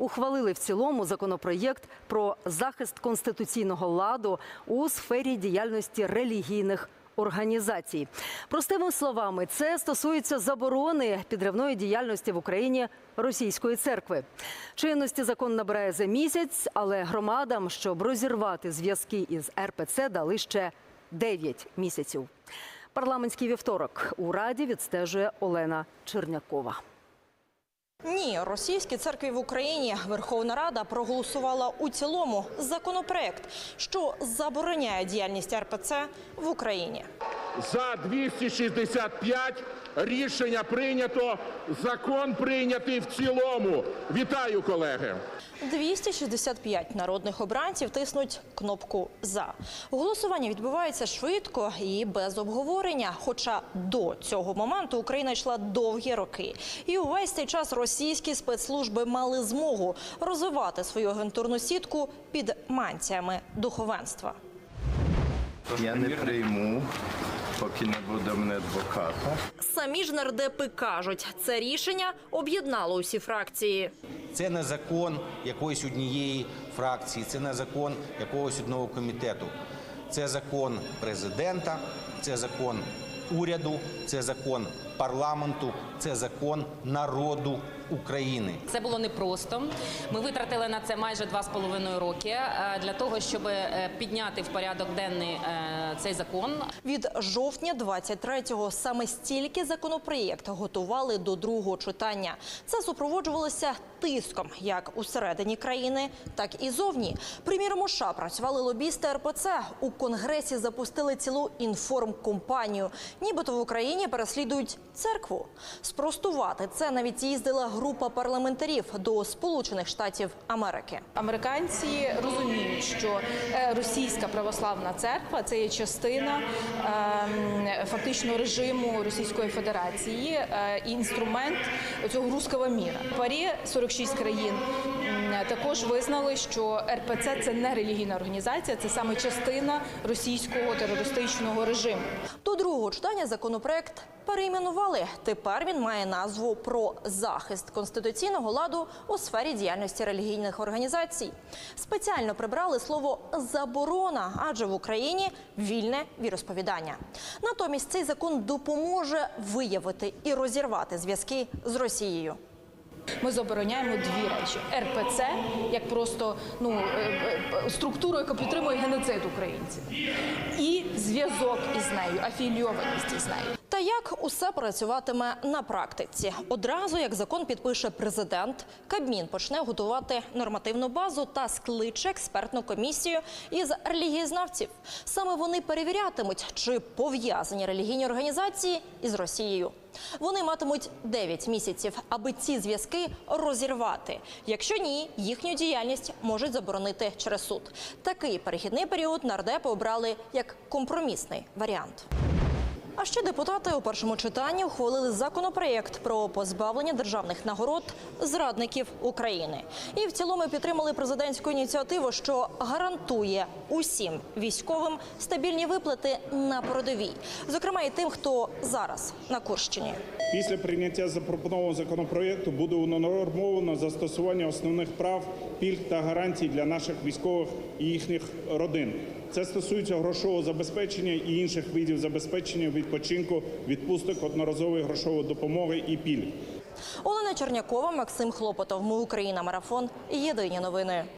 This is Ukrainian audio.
ухвалили в цілому законопроєкт про захист конституційного ладу у сфері діяльності релігійних організацій. Простими словами, це стосується заборони підривної діяльності в Україні російської церкви. Чинності закон набирає за місяць, але громадам, щоб розірвати зв'язки із РПЦ, дали ще 9 місяців. Парламентський вівторок у Раді відстежує Олена Чернякова. Ні, російські церкві в Україні Верховна Рада проголосувала у цілому законопроект, що забороняє діяльність РПЦ в Україні. За 265 рішення прийнято. Закон прийнятий в цілому. Вітаю, колеги. 265 народних обранців тиснуть кнопку за. Голосування відбувається швидко і без обговорення. Хоча до цього моменту Україна йшла довгі роки, і увесь цей час російські спецслужби мали змогу розвивати свою агентурну сітку під манціями духовенства. Я не прийму, поки не буде мене адвоката. Самі ж нардепи кажуть, це рішення об'єднало усі фракції. Це не закон якоїсь однієї фракції, це не закон якогось одного комітету. Це закон президента, це закон уряду, це закон парламенту, це закон народу України. Це було непросто. Ми витратили на це майже два з половиною роки е, для того, щоб е, підняти в порядок денний е, цей закон. Від жовтня 23-го саме стільки законопроєкт готували до другого читання. Це супроводжувалося тиском як усередині країни, так і зовні. Приміром, у США працювали лобісти РПЦ. У Конгресі запустили цілу інформкомпанію. Нібито в Україні переслідують церкву. Спростувати це навіть їздила група парламентарів до Сполучених Штатів Америки. Американці розуміють, що е, російська православна церква це є частина ем, фактично режиму Російської Федерації е, і інструмент цього руського міра. Парі 46 країн також визнали, що РПЦ це не релігійна організація, це саме частина російського терористичного режиму. До другого читання законопроект перейменували. Тепер він має назву про захист конституційного ладу у сфері діяльності релігійних організацій. Спеціально прибрали слово заборона, адже в Україні вільне віросповідання. Натомість цей закон допоможе виявити і розірвати зв'язки з Росією. Ми забороняємо дві речі: РПЦ як просто ну е, е, структуру, яка підтримує геноцид українців, і зв'язок із нею, афілійованість із нею. Та як усе працюватиме на практиці? Одразу як закон підпише президент, Кабмін почне готувати нормативну базу та скличе експертну комісію із релігієзнавців. Саме вони перевірятимуть, чи пов'язані релігійні організації із Росією. Вони матимуть 9 місяців, аби ці зв'язки розірвати. Якщо ні, їхню діяльність можуть заборонити через суд. Такий перехідний період нардепи обрали як компромісний варіант. А ще депутати у першому читанні ухвалили законопроєкт про позбавлення державних нагород зрадників України. І в цілому підтримали президентську ініціативу, що гарантує усім військовим стабільні виплати на передовій, зокрема і тим, хто зараз на Курщині. Після прийняття запропонованого законопроекту буде унормовано застосування основних прав, пільг та гарантій для наших військових і їхніх родин. Це стосується грошового забезпечення і інших видів забезпечення відпочинку, відпусток, одноразової грошової допомоги і пільг. Олена Чернякова, Максим Хлопотов. Ми Україна. Марафон. Єдині новини.